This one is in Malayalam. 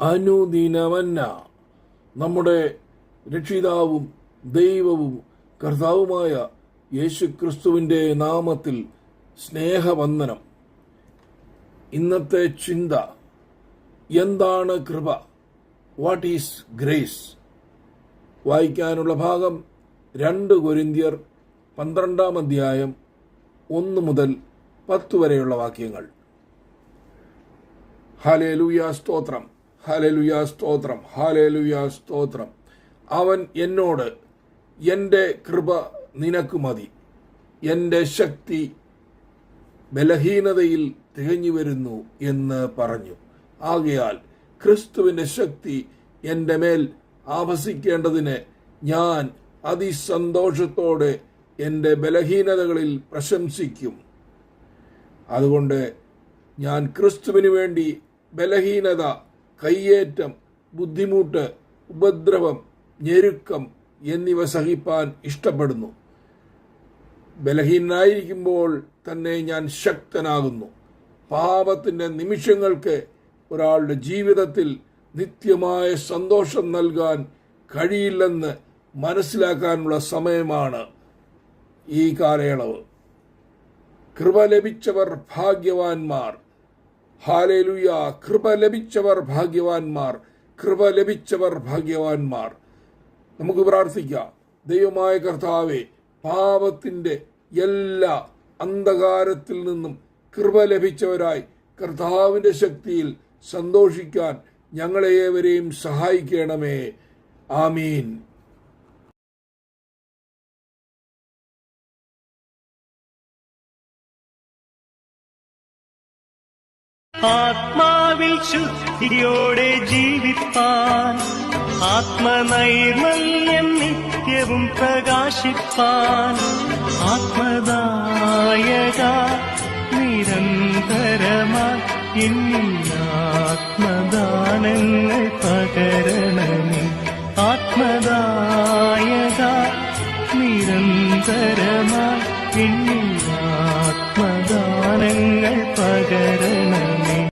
അനുദിനമന്ന നമ്മുടെ രക്ഷിതാവും ദൈവവും കർത്താവുമായ യേശു യേശുക്രിസ്തുവിന്റെ നാമത്തിൽ സ്നേഹവന്ദനം. ഇന്നത്തെ ചിന്ത എന്താണ് കൃപ? വാട്ട് ഈസ് ഗ്രേസ് വായിക്കാനുള്ള ഭാഗം രണ്ട് കൊരിന്ത്യർ പന്ത്രണ്ടാം അധ്യായം ഒന്ന് മുതൽ പത്ത് വരെയുള്ള വാക്യങ്ങൾ. ഹാലേലുയ സ്തോത്രം. ഹാലേലുയ സ്തോത്രം. ഹാലേലുയ സ്തോത്രം. അവൻ എന്നോട് എന്റെ കൃപ നിനക്ക് മതി. എന്റെ ശക്തി ബലഹീനതയിൽ തികഞ്ഞു വരുന്നു എന്ന് പറഞ്ഞു. ആകയാൽ ക്രിസ്തുവിന്റെ ശക്തി എന്റെ മേൽ ആവസിക്കേണ്ടതിന് ഞാൻ അതിസന്തോഷത്തോടെ എന്റെ ബലഹീനതകളിൽ പ്രശംസിക്കും. അതുകൊണ്ട് ഞാൻ ക്രിസ്തുവിന് വേണ്ടി ബലഹീനത കയ്യേറ്റം ബുദ്ധിമുട്ട് ഉപദ്രവം ഞെരുക്കം എന്നിവ സഹിപ്പാൻ ഇഷ്ടപ്പെടുന്നു. ബലഹീനായിരിക്കുമ്പോൾ തന്നെ ഞാൻ ശക്തനാകുന്നു. പാപത്തിന്റെ നിമിഷങ്ങൾക്ക് ഒരാളുടെ ജീവിതത്തിൽ നിത്യമായ സന്തോഷം നൽകാൻ കഴിയില്ലെന്ന് മനസ്സിലാക്കാനുള്ള സമയമാണ് ഈ കാലയളവ്. കൃപ ലഭിച്ചവർ ഭാഗ്യവാന്മാർ. ഹാലേലുയ. കൃപ ലഭിച്ചവർ ഭാഗ്യവാന്മാർ. കൃപ ലഭിച്ചവർ ഭാഗ്യവാന്മാർ. നമുക്ക് പ്രാർത്ഥിക്കാം. ദൈവമായ കർത്താവെ പാപത്തിന്റെ എല്ലാ അന്ധകാരത്തിൽ നിന്നും കൃപ ലഭിച്ചവരായി കർത്താവിന്റെ ശക്തിയിൽ സന്തോഷിക്കാൻ ഞങ്ങളെ ഏവരെയും സഹായിക്കണമേ. ആമീൻ. ആത്മാവിൽ ശുദ്ധിയോടെ ജീവിപ്പാൻ ആത്മനൈർമല്യം നിത്യവും പ്രകാശിപ്പാൻ ആത്മദായക നിരന്തരമായി എന്നിൽ ആത്മദാനങ്ങൾ പകരണമേ. ആത്മദായക നിരന്തരമായി എന്നിൽ ആത്മദാനങ്ങൾ പകരണമേ.